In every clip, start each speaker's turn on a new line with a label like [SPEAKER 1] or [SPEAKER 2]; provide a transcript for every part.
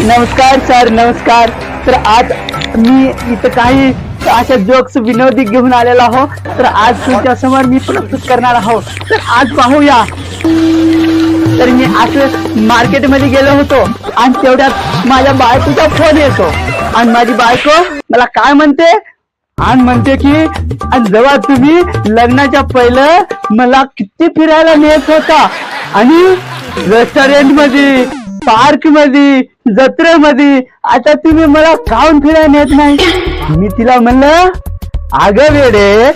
[SPEAKER 1] नमस्कार सर नमस्कार। तर आज मी इथं काही अशा जोक्स विनोदी घेऊन आलेलो आहो तर आज तुमच्यासमोर मी प्रस्तुत करणार आहो तर आज पाहूया. तर मी असं मार्केटमध्ये गेलो होतो आणि तेवढ्यात माझ्या बायकोचा फोन येतो. आणि माझी बायको मला काय म्हणते? आणि म्हणते की आणि जेव्हा तुम्ही लग्नाच्या पहिलं मला किती फिरायला नेत होता? आणि रेस्टॉरंटमध्ये पार्कमध्ये जत्रेमध्ये आता तुम्ही मला खाऊन फिरायला नेत नाही? मी तिला म्हणलं अगं वेडे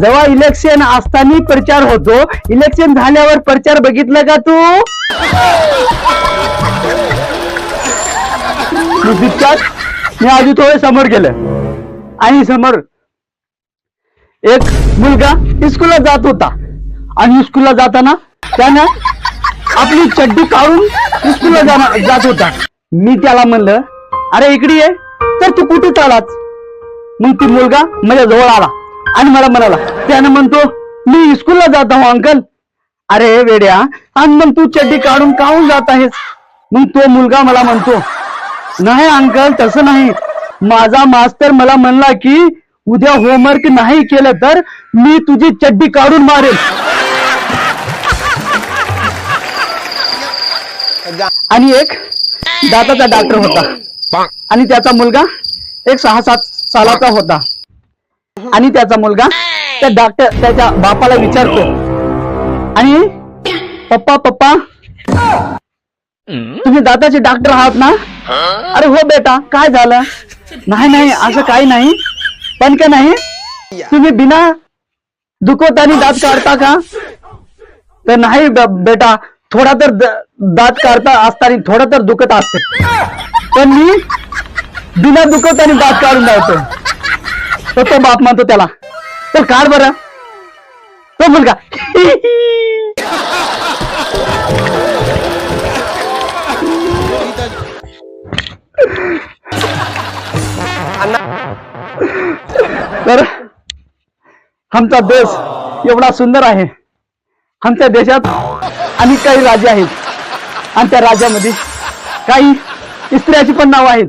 [SPEAKER 1] जेव्हा इलेक्शन असताना प्रचार होतो इलेक्शन झाल्यावर प्रचार बघितलं का तू? मी मी आधी थोडे समोर गेलं. आणि समोर एक मुलगा स्कूलला जात होता. आणि स्कूलला जाताना त्यानं आपली चड्डी काढून स्कूलला जाणार जात होता. मी त्याला म्हणलं अरे इकडे ये. तर तू कुठे चालाच मग ती मुलगा माझ्या जवळ आला आणि मला म्हणाला त्यानं म्हणतो मी स्कूलला जात आहो अंकल अरे वेड्या आणि मग तू चड्डी काढून काहून जात आहेस? मग तो मुलगा मला म्हणतो नाही अंकल तसं नाही. माझा मास्तर मला म्हणला की उद्या होमवर्क नाही केलं तर मी तुझी चड्डी काढून मारेल. आणि एक दाताचा डॉक्टर होता. आणि त्याचा मुलगा एक सहा सात सालाचा होता. आणि त्याचा मुलगा त्या डॉक्टर त्याच्या बापाला विचारतो. आणि पप्पा पप्पा तुम्ही दाताचे डॉक्टर आहात ना? अरे हो बेटा काय झालं? नाही नाही असं काही नाही. पण का नाही? तुम्ही बिना दुखवताना दात काढता का? तर नाही बेटा थोडा तर दात काढता असताना थोडा तर दुखत असते. पण मी बिना दुखत आणि दात काढून जातो तर तो बाप मानतो त्याला तर काढ बरं. तो मुलगा तर आमचा देश एवढा सुंदर आहे. आमच्या देशात अनेक काही राजे आहेत. आणि त्या राज्यामध्ये काही स्त्रियाची पण नावं आहेत.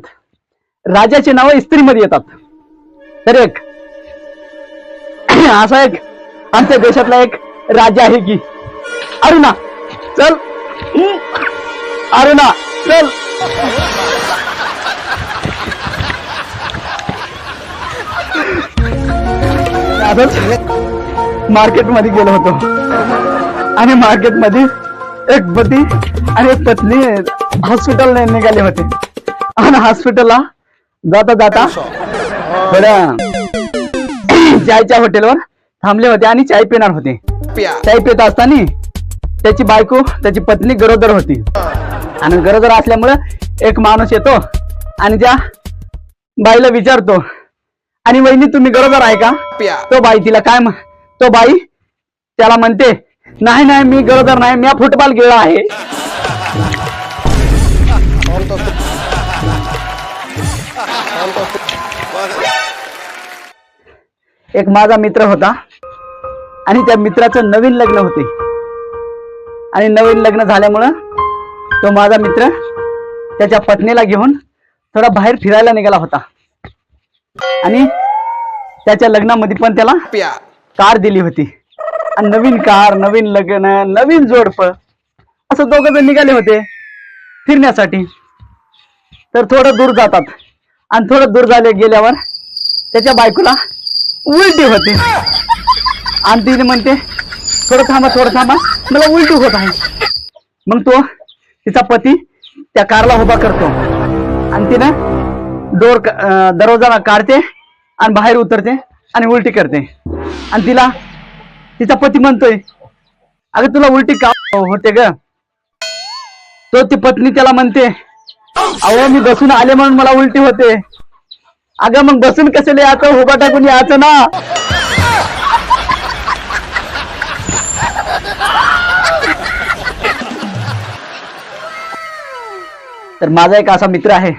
[SPEAKER 1] राजाची नावं स्त्रीमध्ये येतात. तर एक असा एक आमच्या देशातला एक राजा आहे की अरुणा. चल. अरुणा चल. मार्केटमध्ये गेलो होतो. आणि मार्केटमध्ये एक पती आणि एक पत्नी हॉस्पिटल निघाले होते. आणि हॉस्पिटलला जाता जाता. थोड्या चायच्या हॉटेलवर थांबले होते आणि चाय पिणार होते. चाय पित असताना त्याची बायको त्याची पत्नी गरोदर होती. आणि गरोदर असल्यामुळं एक माणूस येतो आणि त्या बाईला विचारतो आणि वहिनी तुम्ही गरोदर आहे का? तो बाई तिला काय तो बाई त्याला म्हणते नाही नाही मी गरोदर नाही मी फुटबॉल खेळला आहे. एक माझा मित्र होता. आणि त्या मित्राचं नवीन लग्न होते. आणि नवीन लग्न झाल्यामुळं तो माझा मित्र त्याच्या पत्नीला घेऊन थोडा बाहेर फिरायला निघाला होता. आणि त्याच्या लग्नामध्ये पण त्याला कार दिली होती. आणि नवीन कार नवीन लग्न नवीन जोडप असं दोघं जण निघाले होते फिरण्यासाठी. तर थोडं दूर जातात. आणि थोडं दूर झाले गेल्यावर त्याच्या बायकोला उलटी होते. आणि तिने म्हणते थोडं थांबा थोडं थांबा. मला उलटी होत आहे. मग तो तिचा पती त्या कारला उभा करतो. आणि तिनं डोर दरवाजाला काढते आणि बाहेर उतरते आणि उलटी करते. आणि तिला तिचा पती म्हणतोय अगं तुला उलटी का होते ग? तो ती पत्नी त्याला म्हणते अहो मी बसून आले म्हणून मला उलटी होते. अगं मग बसून कसले याचं उभा टाकून यायचं ना. तर माझा एक असा मित्र आहे.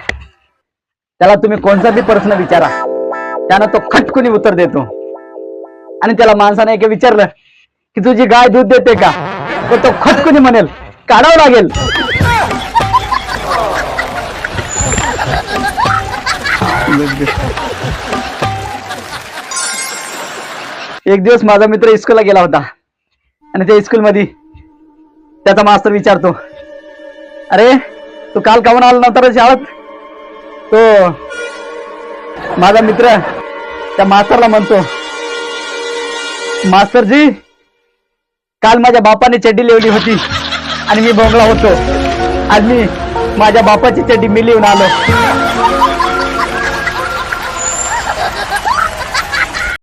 [SPEAKER 1] त्याला तुम्ही कोणता बी प्रश्न विचारा. त्यानं तो खटकुनी उत्तर देतो. आणि त्याला माणसाने एक विचारलं की तुझी गाय दूध देते का? तर तो खटकुनी म्हणेल काढावं लागेल. एक दिवस माझा मित्र इस्कूलला गेला होता. आणि त्या स्कूलमध्ये त्याचा मास्तर विचारतो अरे तू काल काऊन आला नव्हता रे शाळेत? तो माझा मित्र त्या मास्तरला म्हणतो मास्तरजी काल माझ्या बापाने चड्डी लिवली होती आणि मी बोंगला होतो. आज मी माझ्या बापाची चड्डी मी लिहून आलो.